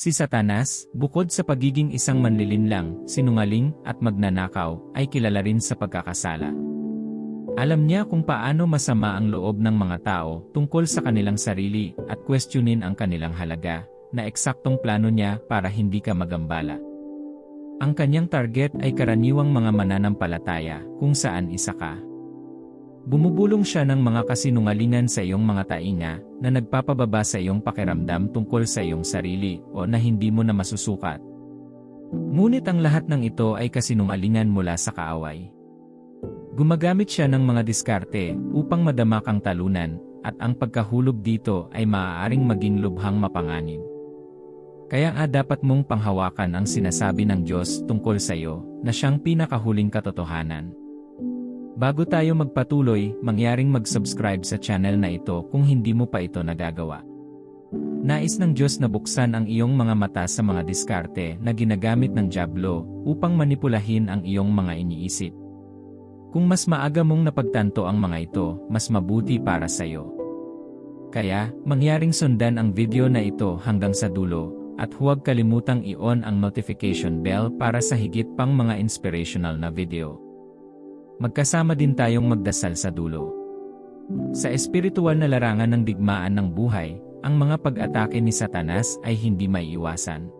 Si Satanas, bukod sa pagiging isang manlilinlang, sinungaling, at magnanakaw, ay kilala rin sa pagkakasala. Alam niya kung paano masama ang loob ng mga tao tungkol sa kanilang sarili at questionin ang kanilang halaga, na eksaktong plano niya para hindi ka magambala. Ang kanyang target ay karaniwang mga mananampalataya kung saan isa ka. Bumubulong siya ng mga kasinungalingan sa iyong mga tainga na nagpapababa sa iyong pakiramdam tungkol sa iyong sarili o na hindi mo na masusukat. Ngunit ang lahat ng ito ay kasinungalingan mula sa kaaway. Gumagamit siya ng mga diskarte upang madama kang talunan at ang pagkahulog dito ay maaaring maging lubhang mapanganib. Kaya nga dapat mong panghawakan ang sinasabi ng Diyos tungkol sa iyo na siyang pinakahuling katotohanan. Bago tayo magpatuloy, mangyaring mag-subscribe sa channel na ito kung hindi mo pa ito nagagawa. Nais ng Diyos na buksan ang iyong mga mata sa mga diskarte na ginagamit ng Diablo upang manipulahin ang iyong mga iniisip. Kung mas maaga mong napagtanto ang mga ito, mas mabuti para sa iyo. Kaya, mangyaring sundan ang video na ito hanggang sa dulo, at huwag kalimutang i-on ang notification bell para sa higit pang mga inspirational na video magkasama din tayong magdasal sa dulo. Sa espiritual na larangan ng digmaan ng buhay, ang mga pag-atake ni Satanas ay hindi may iwasan.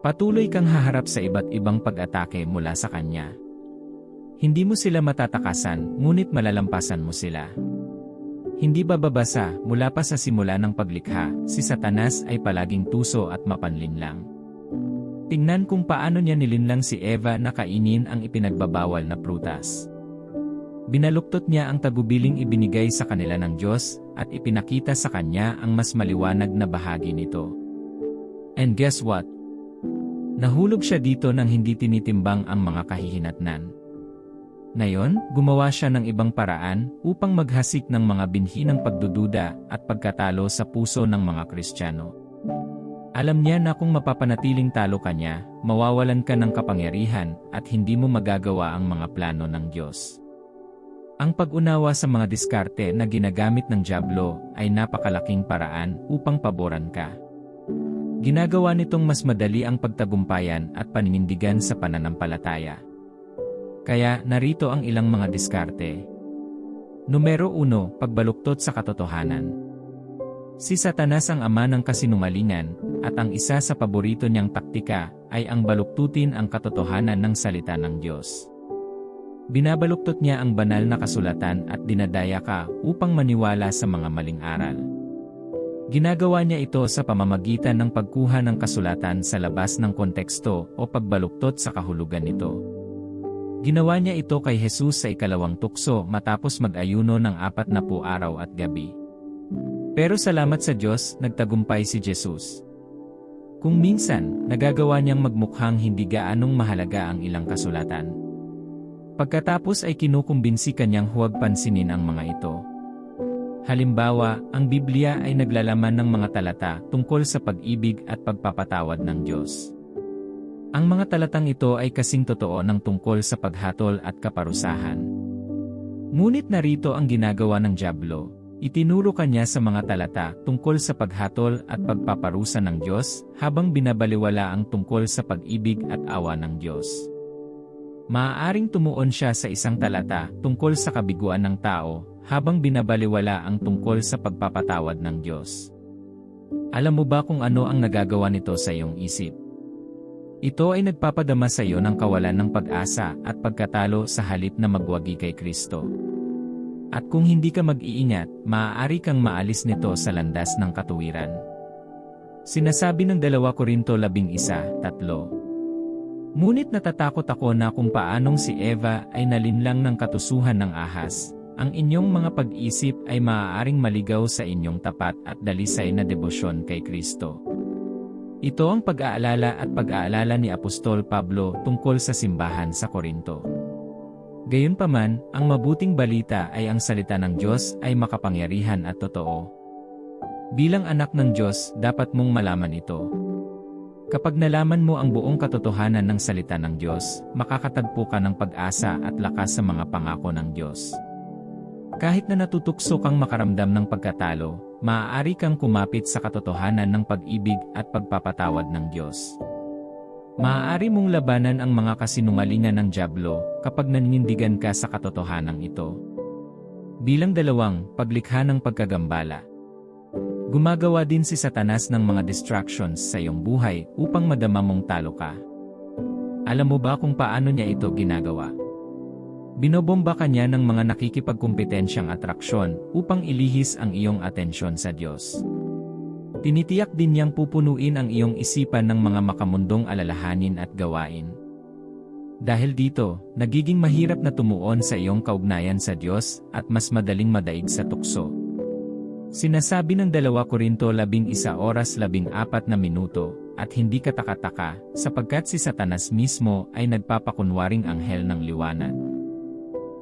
Patuloy kang haharap sa iba't ibang pag-atake mula sa kanya. Hindi mo sila matatakasan, ngunit malalampasan mo sila. Hindi bababasa mula pa sa simula ng paglikha, si Satanas ay palaging tuso at mapanlinlang. Tingnan kung paano niya nilinlang si Eva na kainin ang ipinagbabawal na prutas. Binaluktot niya ang tagubiling ibinigay sa kanila ng Diyos at ipinakita sa kanya ang mas maliwanag na bahagi nito. And guess what? Nahulog siya dito nang hindi tinitimbang ang mga kahihinatnan. Ngayon, gumawa siya ng ibang paraan upang maghasik ng mga binhi ng pagdududa at pagkatalo sa puso ng mga Kristiyano. Alam niya na kung mapapanatiling talo ka niya, mawawalan ka ng kapangyarihan at hindi mo magagawa ang mga plano ng Diyos. Ang pag-unawa sa mga diskarte na ginagamit ng Diablo ay napakalaking paraan upang paboran ka. Ginagawa nitong mas madali ang pagtagumpayan at paninindigan sa pananampalataya. Kaya narito ang ilang mga diskarte. Numero 1, pagbaluktot sa katotohanan. Si Satanas ang ama ng kasinungalingan, at ang isa sa paborito niyang taktika ay ang baluktutin ang katotohanan ng salita ng Diyos. Binabaluktot niya ang banal na kasulatan at dinadaya ka upang maniwala sa mga maling aral. Ginagawa niya ito sa pamamagitan ng pagkuha ng kasulatan sa labas ng konteksto o pagbaluktot sa kahulugan nito. Ginawa niya ito kay Jesus sa ikalawang tukso matapos mag-ayuno ng apat na po araw at gabi. Pero salamat sa Diyos, nagtagumpay si Jesus. Kung minsan, nagagawa niyang magmukhang hindi gaanong mahalaga ang ilang kasulatan. Pagkatapos ay kinukumbinsi kanyang huwag pansinin ang mga ito. Halimbawa, ang Biblia ay naglalaman ng mga talata tungkol sa pag-ibig at pagpapatawad ng Diyos. Ang mga talatang ito ay kasing totoo ng tungkol sa paghatol at kaparusahan. Ngunit narito ang ginagawa ng Diablo, Itinuro kanya sa mga talata tungkol sa paghatol at pagpaparusa ng Diyos habang binabaliwala ang tungkol sa pag-ibig at awa ng Diyos. Maaaring tumuon siya sa isang talata tungkol sa kabiguan ng tao habang binabaliwala ang tungkol sa pagpapatawad ng Diyos. Alam mo ba kung ano ang nagagawa nito sa iyong isip? Ito ay nagpapadama sa iyo ng kawalan ng pag-asa at pagkatalo sa halip na magwagi kay Kristo. At kung hindi ka mag-iingat, maaari kang maalis nito sa landas ng katuwiran. Sinasabi ng 2 Korinto 11:3 Ngunit natatakot ako na kung paanong si Eva ay nalinlang ng katusuhan ng ahas, ang inyong mga pag-isip ay maaaring maligaw sa inyong tapat at dalisay na debosyon kay Kristo. Ito ang pag-aalala at pag-aalala ni Apostol Pablo tungkol sa simbahan sa Korinto. Gayunpaman, ang mabuting balita ay ang salita ng Diyos ay makapangyarihan at totoo. Bilang anak ng Diyos, dapat mong malaman ito. Kapag nalaman mo ang buong katotohanan ng salita ng Diyos, makakatagpo ka ng pag-asa at lakas sa mga pangako ng Diyos. Kahit na natutukso kang makaramdam ng pagkatalo, maaari kang kumapit sa katotohanan ng pag-ibig at pagpapatawad ng Diyos. Maaari mong labanan ang mga kasinungalingan ng Diablo kapag nanindigan ka sa katotohanan ito. Bilang dalawang, paglikha ng pagkagambala. Gumagawa din si Satanas ng mga distractions sa iyong buhay upang madama mong talo ka. Alam mo ba kung paano niya ito ginagawa? Binobomba ka niya ng mga nakikipagkumpetensyang atraksyon upang ilihis ang iyong atensyon sa Diyos. Tinitiyak din niyang pupunuin ang iyong isipan ng mga makamundong alalahanin at gawain. Dahil dito, nagiging mahirap na tumuon sa iyong kaugnayan sa Diyos at mas madaling madaig sa tukso. Sinasabi ng 2 Korinto 11 oras 14 na minuto, at hindi katakataka, sapagkat si Satanas mismo ay nagpapakunwaring anghel ng liwanag.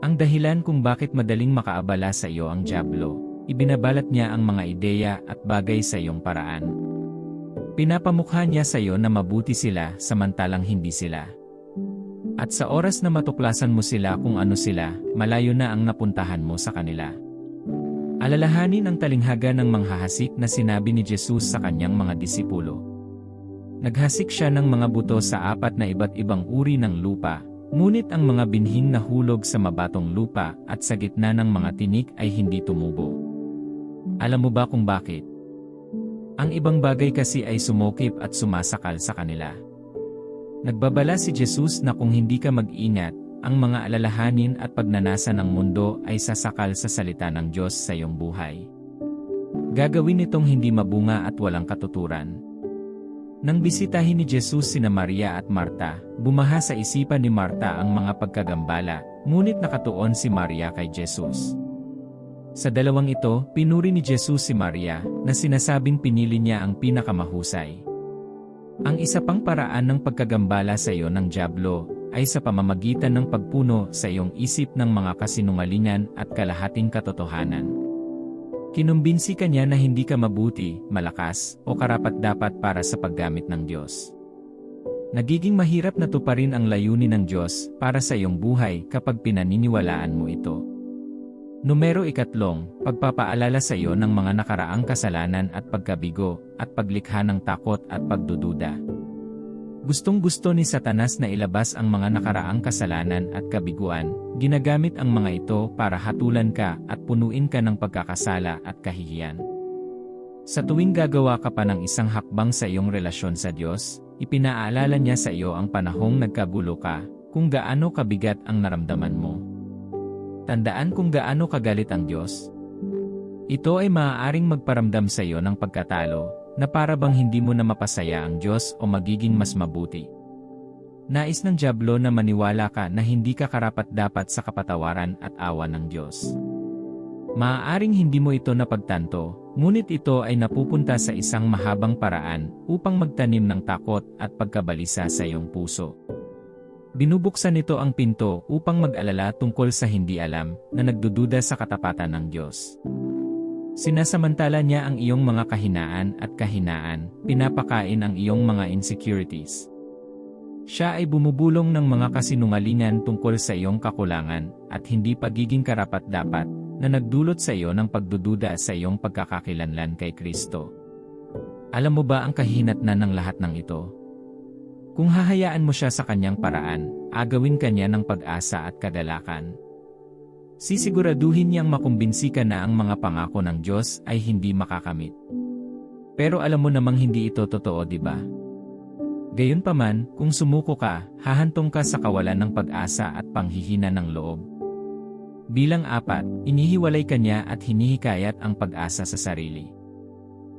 Ang dahilan kung bakit madaling makaabala sa iyo ang Diablo, ibinabalat niya ang mga ideya at bagay sa iyong paraan. Pinapamukha niya sa iyo na mabuti sila samantalang hindi sila. At sa oras na matuklasan mo sila kung ano sila, malayo na ang napuntahan mo sa kanila. Alalahanin ang talinghaga ng manghahasik na sinabi ni Jesus sa kanyang mga disipulo. Naghasik siya ng mga buto sa apat na iba't ibang uri ng lupa, Ngunit ang mga binhing nahulog sa mabatong lupa at sa gitna ng mga tinik ay hindi tumubo. Alam mo ba kung bakit? Ang ibang bagay kasi ay sumukip at sumasakal sa kanila. Nagbabala si Jesus na kung hindi ka mag-ingat, ang mga alalahanin at pagnanasa ng mundo ay sasakal sa salita ng Diyos sa iyong buhay. Gagawin itong hindi mabunga at walang katuturan. Nang bisitahin ni Jesus sina Maria at Marta, bumaha sa isipan ni Marta ang mga pagkagambala, ngunit nakatuon si Maria kay Jesus. Sa dalawang ito, pinuri ni Jesus si Maria, na sinasabing pinili niya ang pinakamahusay. Ang isa pang paraan ng pagkagambala sa iyo ng Diablo, ay sa pamamagitan ng pagpuno sa iyong isip ng mga kasinungalingan at kalahating katotohanan. Kinumbinsi ka niya na hindi ka mabuti, malakas, o karapat-dapat para sa paggamit ng Diyos. Nagiging mahirap na tuparin ang layunin ng Diyos para sa iyong buhay kapag pinaniniwalaan mo ito. Numero ikatlong, pagpapaalala sa iyo ng mga nakaraang kasalanan at pagkabigo, at paglikha ng takot at pagdududa. Gustong-gusto ni Satanas na ilabas ang mga nakaraang kasalanan at kabiguan, ginagamit ang mga ito para hatulan ka at punuin ka ng pagkakasala at kahihiyan. Sa tuwing gagawa ka pa ng isang hakbang sa iyong relasyon sa Diyos, ipinaalala niya sa iyo ang panahong nagkagulo ka, kung gaano kabigat ang naramdaman mo. Tandaan kung gaano kagalit ang Diyos. Ito ay maaaring magparamdam sa iyo ng pagkatalo, na para bang hindi mo na mapasaya ang Diyos o magiging mas mabuti. Nais ng Diablo na maniwala ka na hindi ka karapat-dapat sa kapatawaran at awa ng Diyos. Maaaring hindi mo ito napagtanto, ngunit ito ay napupunta sa isang mahabang paraan upang magtanim ng takot at pagkabalisa sa iyong puso. Binubuksan nito ang pinto upang mag-alala tungkol sa hindi alam na nagdududa sa katapatan ng Diyos. Sinasamantala niya ang iyong mga kahinaan at kahinaan, pinapakain ang iyong mga insecurities. Siya ay bumubulong ng mga kasinungalingan tungkol sa iyong kakulangan at hindi pagiging karapat-dapat na nagdulot sa iyo ng pagdududa sa iyong pagkakakilanlan kay Kristo. Alam mo ba ang kahinatnan ng lahat ng ito? Kung hahayaan mo siya sa kanyang paraan, agawin kanya ng pag-asa at kagalakan. Sisiguraduhin niyang makumbinsi ka na ang mga pangako ng Diyos ay hindi makakamit. Pero alam mo namang hindi ito totoo, di ba? Gayunpaman, kung sumuko ka, hahantong ka sa kawalan ng pag-asa at panghihina ng loob. Bilang apat, inihiwalay ka niya at hinihikayat ang pag-asa sa sarili.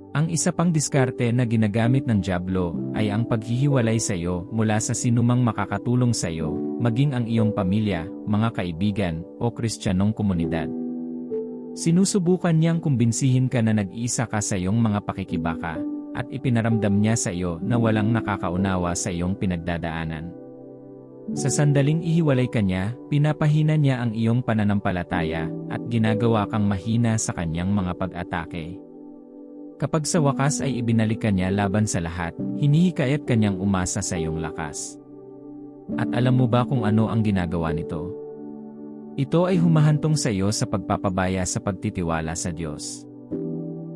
Ang isa pang diskarte na ginagamit ng Diablo ay ang paghihiwalay sa iyo mula sa sinumang makakatulong sa iyo, maging ang iyong pamilya, mga kaibigan, o kristyanong komunidad. Sinusubukan niyang kumbinsihin ka na nag-iisa ka sa iyong mga pakikibaka, at ipinaramdam niya sa iyo na walang nakakaunawa sa iyong pinagdadaanan. Sa sandaling ihiwalay ka niya, pinapahina niya ang iyong pananampalataya, at ginagawa kang mahina sa kanyang mga pag-atake. Kapag sa wakas ay ibinalik ka niya laban sa lahat, hinihikayat kanyang umasa sa iyong lakas. At alam mo ba kung ano ang ginagawa nito? Ito ay humahantong sa iyo sa pagpapabaya sa pagtitiwala sa Diyos.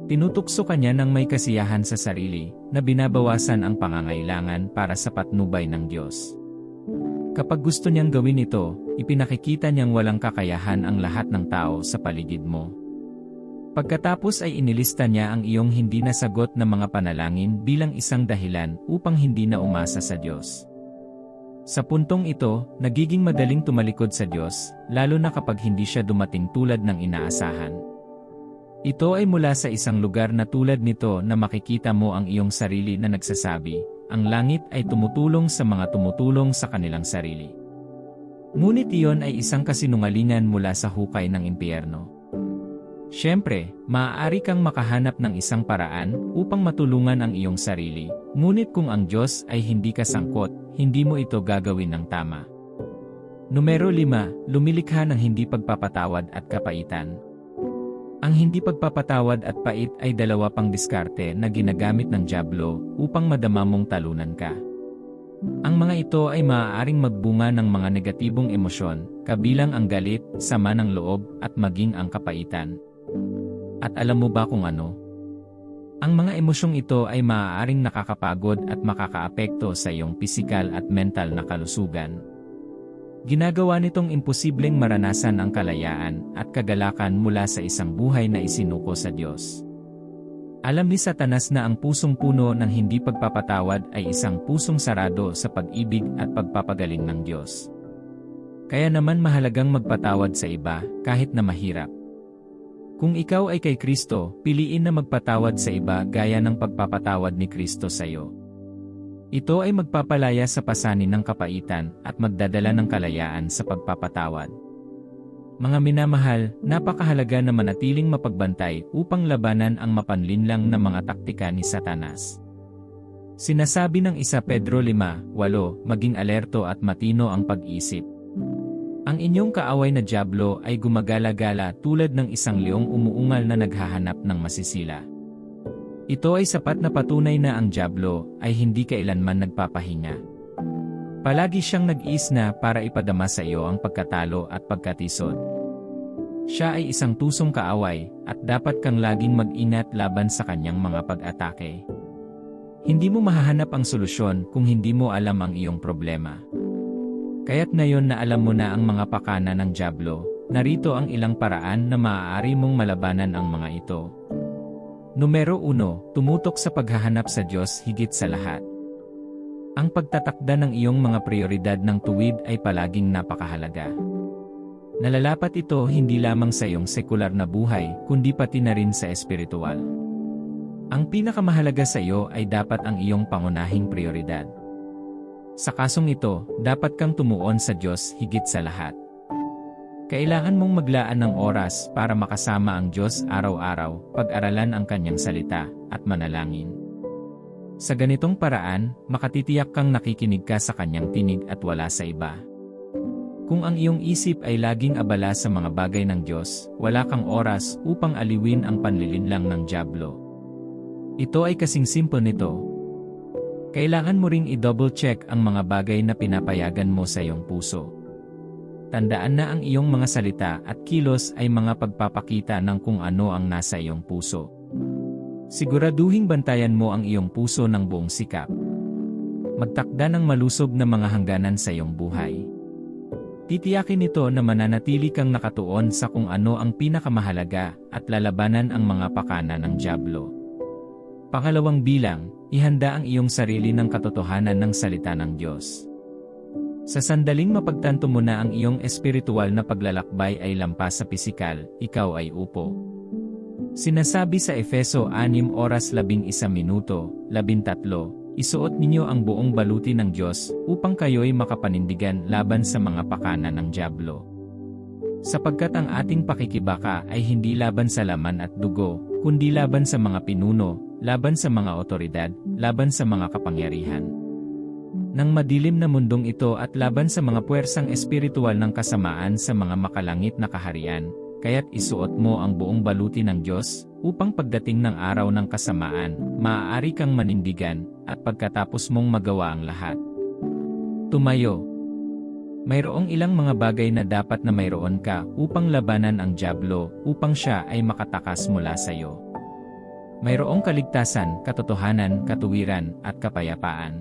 Tinutukso kanya ng may kasiyahan sa sarili, na binabawasan ang pangangailangan para sa patnubay ng Diyos. Kapag gusto niyang gawin ito, ipinakikita niyang walang kakayahan ang lahat ng tao sa paligid mo. Pagkatapos ay inilista niya ang iyong hindi nasagot na mga panalangin bilang isang dahilan upang hindi na umasa sa Diyos. Sa puntong ito, nagiging madaling tumalikod sa Diyos, lalo na kapag hindi siya dumating tulad ng inaasahan. Ito ay mula sa isang lugar na tulad nito na makikita mo ang iyong sarili na nagsasabi, ang langit ay tumutulong sa mga tumutulong sa kanilang sarili. Ngunit iyon ay isang kasinungalingan mula sa hukay ng impyerno. Siyempre, maaari kang makahanap ng isang paraan upang matulungan ang iyong sarili, ngunit kung ang Diyos ay hindi kasangkot, hindi mo ito gagawin ng tama. Numero 5, lumilikha ng hindi pagpapatawad at kapaitan. Ang hindi pagpapatawad at pait ay dalawa pang diskarte na ginagamit ng Diablo upang madama mong talunan ka. Ang mga ito ay maaaring magbunga ng mga negatibong emosyon, kabilang ang galit, sama ng loob, at maging ang kapaitan. At alam mo ba kung ano? Ang mga emosyong ito ay maaaring nakakapagod at makakaapekto sa iyong pisikal at mental na kalusugan. Ginagawa nitong imposibleng maranasan ang kalayaan at kagalakan mula sa isang buhay na isinuko sa Diyos. Alam ni Satanas na ang pusong puno ng hindi pagpapatawad ay isang pusong sarado sa pag-ibig at pagpapagaling ng Diyos. Kaya naman mahalagang magpatawad sa iba kahit na mahirap. Kung ikaw ay kay Kristo, piliin na magpatawad sa iba gaya ng pagpapatawad ni Kristo sa iyo. Ito ay magpapalaya sa pasanin ng kapaitan at magdadala ng kalayaan sa pagpapatawad. Mga minamahal, napakahalaga na manatiling mapagbantay upang labanan ang mapanlinlang na mga taktika ni Satanas. Sinasabi ng isa Pedro 5, 8, maging alerto at matino ang pag-isip. Ang inyong kaaway na Diablo ay gumagala-gala tulad ng isang leong umuungal na naghahanap ng masisila. Ito ay sapat na patunay na ang Diablo ay hindi kailanman nagpapahinga. Palagi siyang nag-isna para ipadama sa iyo ang pagkatalo at pagkatisod. Siya ay isang tusong kaaway at dapat kang laging mag-inat laban sa kanyang mga pag-atake. Hindi mo mahahanap ang solusyon kung hindi mo alam ang iyong problema. Kaya't ngayon na alam mo na ang mga pakana ng Diablo, narito ang ilang paraan na maaari mong malabanan ang mga ito. Numero 1, tumutok sa paghahanap sa Diyos higit sa lahat. Ang pagtatakda ng iyong mga prioridad ng tuwid ay palaging napakahalaga. Nalalapat ito hindi lamang sa iyong sekular na buhay, kundi pati na rin sa espiritual. Ang pinakamahalaga sa iyo ay dapat ang iyong pangunahing prioridad. Sa kasong ito, dapat kang tumuon sa Diyos higit sa lahat. Kailangan mong maglaan ng oras para makasama ang Diyos araw-araw, pag-aralan ang Kanyang salita, at manalangin. Sa ganitong paraan, makatitiyak kang nakikinig ka sa Kanyang tinig at wala sa iba. Kung ang iyong isip ay laging abala sa mga bagay ng Diyos, wala kang oras upang aliwin ang panlilinlang ng Diablo. Ito ay kasing simple nito. Kailangan mo ring i-double check ang mga bagay na pinapayagan mo sa iyong puso tandaan na ang iyong mga salita at kilos ay mga pagpapakita ng kung ano ang nasa iyong puso. Siguraduhing bantayan mo ang iyong puso ng buong sikap. Magtakda ng malusog na mga hangganan sa iyong buhay. Titiyakin nito na mananatili kang nakatuon sa kung ano ang pinakamahalaga at lalabanan ang mga pakana ng Diablo. Pangalawang bilang, ihanda ang iyong sarili ng katotohanan ng salita ng Diyos. Sa sandaling mapagtanto mo na ang iyong espiritual na paglalakbay ay lampas sa pisikal, ikaw ay upo. Sinasabi sa Efeso 6 oras 11 minuto, 13, isuot ninyo ang buong baluti ng Diyos upang kayo'y makapanindigan laban sa mga pakana ng Diablo. Sapagkat ang ating pakikibaka ay hindi laban sa laman at dugo, kundi laban sa mga pinuno, laban sa mga otoridad, laban sa mga kapangyarihan ng madilim na mundong ito at laban sa mga puwersang espiritual ng kasamaan sa mga makalangit na kaharian, kaya't isuot mo ang buong baluti ng Diyos, upang pagdating ng araw ng kasamaan, maaari kang manindigan, at pagkatapos mong magawa ang lahat. Tumayo. Mayroong ilang mga bagay na dapat na mayroon ka upang labanan ang Diablo upang siya ay makatakas mula sa iyo. Mayroong kaligtasan, katotohanan, katuwiran, at kapayapaan.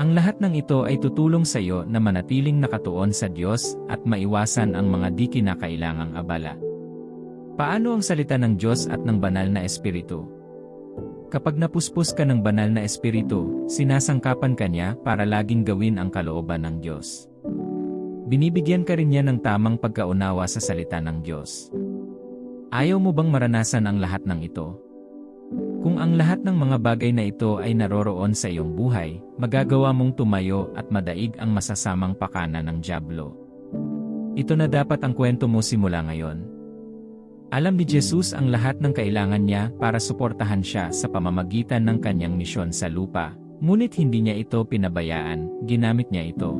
Ang lahat ng ito ay tutulong sa iyo na manatiling nakatuon sa Diyos at maiwasan ang mga di kinakailangang abala. Paano ang salita ng Diyos at ng banal na Espiritu? Kapag napuspos ka ng banal na Espiritu, sinasangkapan ka niya para laging gawin ang kalooban ng Diyos. Binibigyan ka rin niya ng tamang pagkaunawa sa salita ng Diyos. Ayaw mo bang maranasan ang lahat ng ito? Kung ang lahat ng mga bagay na ito ay naroroon sa iyong buhay, magagawa mong tumayo at madaig ang masasamang pakana ng Diablo. Ito na dapat ang kwento mo simula ngayon. Alam ni Jesus ang lahat ng kailangan niya para suportahan siya sa pamamagitan ng kanyang misyon sa lupa, ngunit hindi niya ito pinabayaan, ginamit niya ito.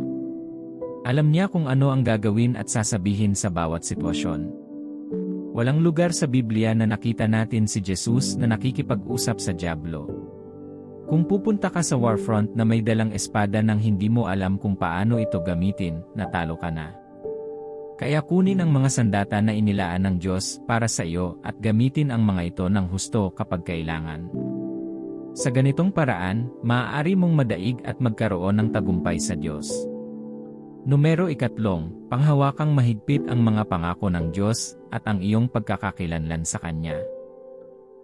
Alam niya kung ano ang gagawin at sasabihin sa bawat sitwasyon. Walang lugar sa Biblia na nakita natin si Jesus na nakikipag-usap sa Diablo. Kung pupunta ka sa warfront na may dalang espada nang hindi mo alam kung paano ito gamitin, natalo ka na. Kaya kunin ang mga sandata na inilaan ng Diyos para sa iyo at gamitin ang mga ito ng husto kapag kailangan. Sa ganitong paraan, maaari mong madaig at magkaroon ng tagumpay sa Diyos. Numero ikatlong, panghawakang mahigpit ang mga pangako ng Diyos at ang iyong pagkakakilanlan sa Kanya.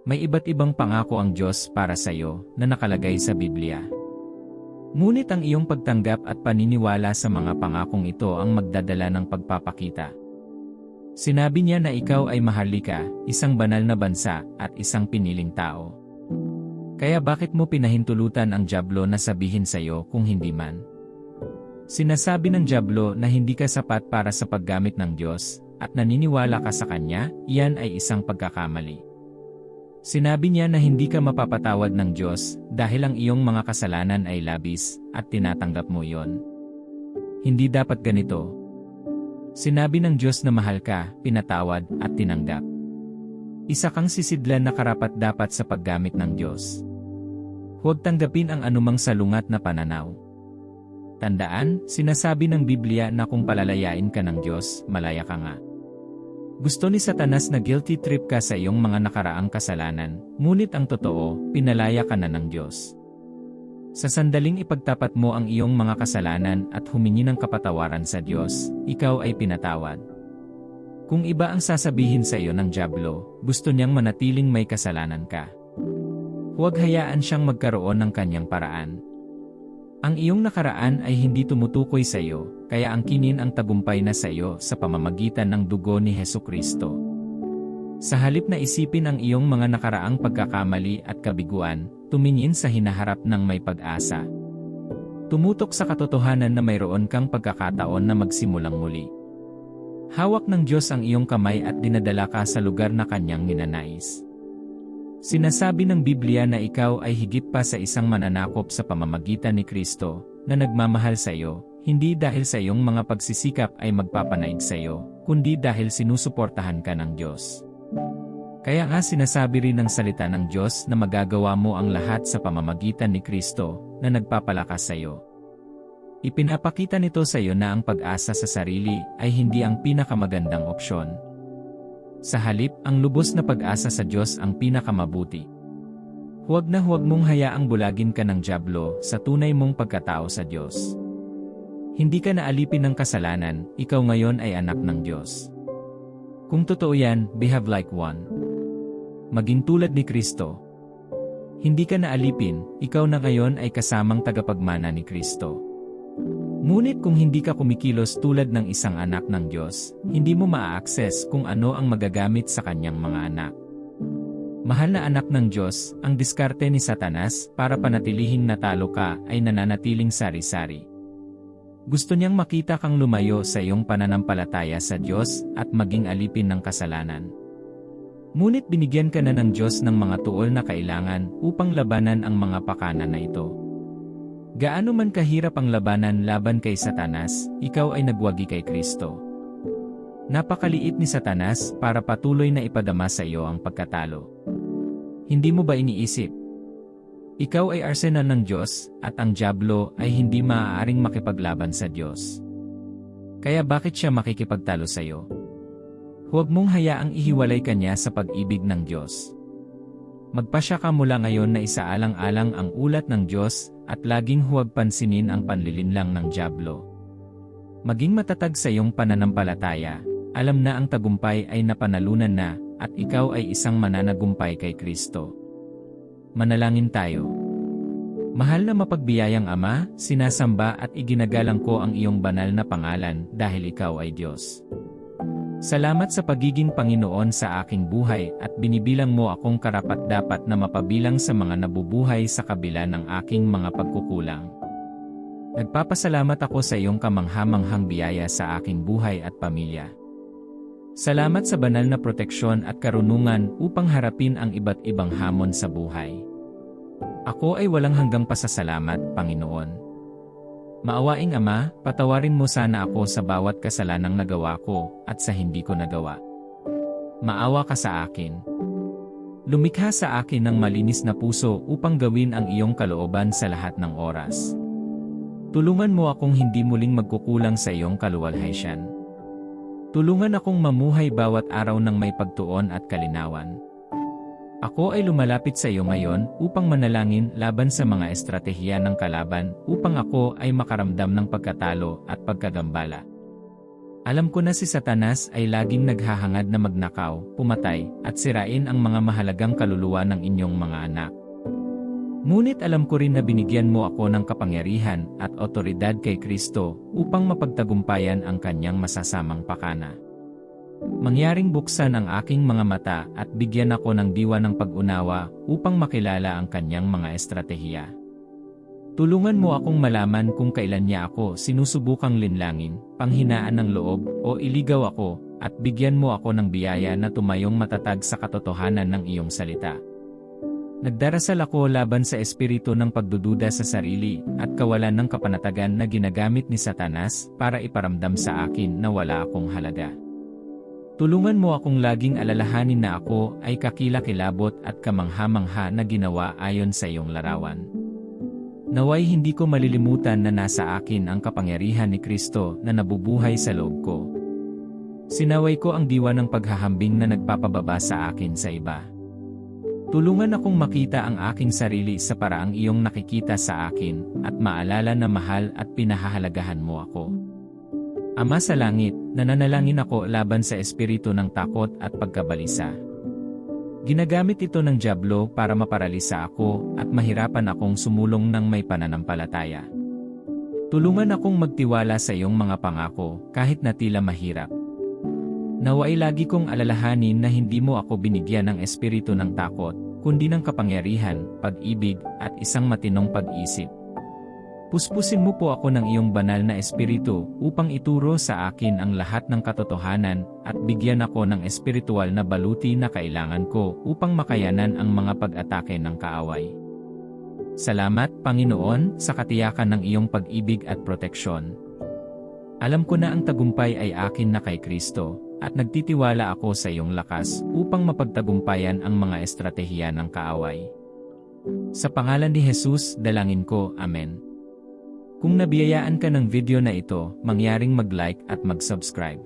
May iba't ibang pangako ang Diyos para sa iyo na nakalagay sa Biblia. Ngunit ang iyong pagtanggap at paniniwala sa mga pangakong ito ang magdadala ng pagpapakita. Sinabi niya na ikaw ay mahalika, isang banal na bansa, at isang piniling tao. Kaya bakit mo pinahintulutan ang Diablo na sabihin sa iyo kung hindi man? Sinasabi ng Diablo na hindi ka sapat para sa paggamit ng Diyos, at naniniwala ka sa Kanya, iyan ay isang pagkakamali. Sinabi niya na hindi ka mapapatawad ng Diyos dahil ang iyong mga kasalanan ay labis at tinatanggap mo iyon. Hindi dapat ganito. Sinabi ng Diyos na mahal ka, pinatawad at tinanggap. Isa kang sisidlan na karapat dapat sa paggamit ng Diyos. Huwag tanggapin ang anumang salungat na pananaw. Tandaan, sinasabi ng Biblia na kung palalayain ka ng Diyos, malaya ka nga. Gusto ni Satanas na guilty trip ka sa iyong mga nakaraang kasalanan, ngunit ang totoo, pinalaya ka na ng Diyos. Sa sandaling ipagtapat mo ang iyong mga kasalanan at humingi ng kapatawaran sa Diyos, ikaw ay pinatawad. Kung iba ang sasabihin sa iyo ng Diablo, gusto niyang manatiling may kasalanan ka. Huwag hayaan siyang magkaroon ng kanyang paraan. Ang iyong nakaraan ay hindi tumutukoy sa iyo, kaya ang kinin ang tagumpay na sa iyo sa pamamagitan ng dugo ni Heso Kristo. Sa halip na isipin ang iyong mga nakaraang pagkakamali at kabiguan, tumingin sa hinaharap ng may pag-asa. Tumutok sa katotohanan na mayroon kang pagkakataon na magsimulang muli. Hawak ng Diyos ang iyong kamay at dinadala ka sa lugar na kanyang ninanais. Sinasabi ng Biblia na ikaw ay higit pa sa isang mananakop sa pamamagitan ni Kristo, na nagmamahal sa iyo, hindi dahil sa iyong mga pagsisikap ay magpapanaig sa iyo, kundi dahil sinusuportahan ka ng Diyos. Kaya nga sinasabi rin ng salita ng Diyos na magagawa mo ang lahat sa pamamagitan ni Kristo, na nagpapalakas sa iyo. Ipinapakita nito sa iyo na ang pag-asa sa sarili ay hindi ang pinakamagandang opsyon, sa halip, ang lubos na pag-asa sa Diyos ang pinakamabuti. Huwag na huwag mong hayaang bulagin ka ng Diablo sa tunay mong pagkatao sa Diyos. Hindi ka naalipin ng kasalanan, ikaw ngayon ay anak ng Diyos. Kung totoo yan, behave like one. Maging tulad ni Kristo. Hindi ka naalipin, ikaw na ngayon ay kasamang tagapagmana ni Kristo. Ngunit kung hindi ka kumikilos tulad ng isang anak ng Diyos, hindi mo maa-access kung ano ang magagamit sa kanyang mga anak. Mahal na anak ng Diyos, ang diskarte ni Satanas para panatilihing natalo ka ay nananatiling sari-sari. Gusto niyang makita kang lumayo sa iyong pananampalataya sa Diyos at maging alipin ng kasalanan. Ngunit binigyan ka na ng Diyos ng mga tuol na kailangan upang labanan ang mga pakana na ito. Gaano man kahirap ang labanan laban kay Satanas, ikaw ay nagwagi kay Kristo. Napakaliit ni Satanas para patuloy na ipadama sa iyo ang pagkatalo. Hindi mo ba iniisip? Ikaw ay arsenal ng Diyos, at ang Diablo ay hindi maaaring makipaglaban sa Diyos. Kaya bakit siya makikipagtalo sa'yo? Huwag mong hayaang ihiwalay kanya sa pag-ibig ng Diyos. Magpasya ka mula ngayon na isaalang-alang ang ulat ng Diyos at laging huwag pansinin ang panlilinlang ng Diablo. Maging matatag sa iyong pananampalataya, alam na ang tagumpay ay napanalunan na at ikaw ay isang mananagumpay kay Kristo. Manalangin tayo. Mahal na mapagbiyayang Ama, sinasamba at iginagalang ko ang iyong banal na pangalan dahil ikaw ay Diyos. Salamat sa pagiging Panginoon sa aking buhay at binibilang mo akong karapat-dapat na mapabilang sa mga nabubuhay sa kabila ng aking mga pagkukulang. Nagpapasalamat ako sa iyong kamanghamanghang biyaya sa aking buhay at pamilya. Salamat sa banal na proteksyon at karunungan upang harapin ang iba't ibang hamon sa buhay. Ako ay walang hanggang pasasalamat, Panginoon. Maawaing Ama, patawarin mo sana ako sa bawat kasalanang nagawa ko at sa hindi ko nagawa. Maawa ka sa akin. Lumikha sa akin ng malinis na puso upang gawin ang iyong kalooban sa lahat ng oras. Tulungan mo akong hindi muling magkukulang sa iyong kaluwalhatian. Tulungan akong mamuhay bawat araw ng may pagtuon at kalinawan. Ako ay lumalapit sa iyo ngayon upang manalangin laban sa mga estratehiya ng kalaban upang ako ay makaramdam ng pagkatalo at pagkagambala. Alam ko na si Satanas ay laging naghahangad na magnakaw, pumatay, at sirain ang mga mahalagang kaluluwa ng inyong mga anak. Ngunit alam ko rin na binigyan mo ako ng kapangyarihan at otoridad kay Kristo upang mapagtagumpayan ang kanyang masasamang pakana. Mangyaring buksan ang aking mga mata at bigyan ako ng diwa ng pag-unawa upang makilala ang kanyang mga estratehiya. Tulungan mo akong malaman kung kailan niya ako sinusubukang linlangin, panghinaan ng loob, o iligaw ako, at bigyan mo ako ng biyaya na tumayong matatag sa katotohanan ng iyong salita. Nagdarasal ako laban sa espiritu ng pagdududa sa sarili at kawalan ng kapanatagan na ginagamit ni Satanas para iparamdam sa akin na wala akong halaga. Tulungan mo akong laging alalahanin na ako ay kakilakilabot at kamangha-mangha na ginawa ayon sa iyong larawan. Naway hindi ko malilimutan na nasa akin ang kapangyarihan ni Kristo na nabubuhay sa loob ko. Sinaway ko ang diwa ng paghahambing na nagpapababa sa akin sa iba. Tulungan akong makita ang aking sarili sa paraang iyong nakikita sa akin at maalala na mahal at pinahahalagahan mo ako. Ama sa langit, nananalangin ako laban sa espiritu ng takot at pagkabalisa. Ginagamit ito ng Diablo para maparalisa ako at mahirapan akong sumulong ng may pananampalataya. Tulungan akong magtiwala sa iyong mga pangako kahit na tila mahirap. Nawa ay lagi kong alalahanin na hindi mo ako binigyan ng espiritu ng takot, kundi ng kapangyarihan, pag-ibig, at isang matinong pag-isip. Puspusin mo po ako ng iyong banal na espiritu upang ituro sa akin ang lahat ng katotohanan at bigyan ako ng espiritual na baluti na kailangan ko upang makayanan ang mga pag-atake ng kaaway. Salamat, Panginoon, sa katiyakan ng iyong pag-ibig at proteksyon. Alam ko na ang tagumpay ay akin na kay Kristo, at nagtitiwala ako sa iyong lakas upang mapagtagumpayan ang mga estratehiya ng kaaway. Sa pangalan ni Jesus, dalangin ko, Amen. Kung nabiyayaan ka ng video na ito, mangyaring mag-like at mag-subscribe.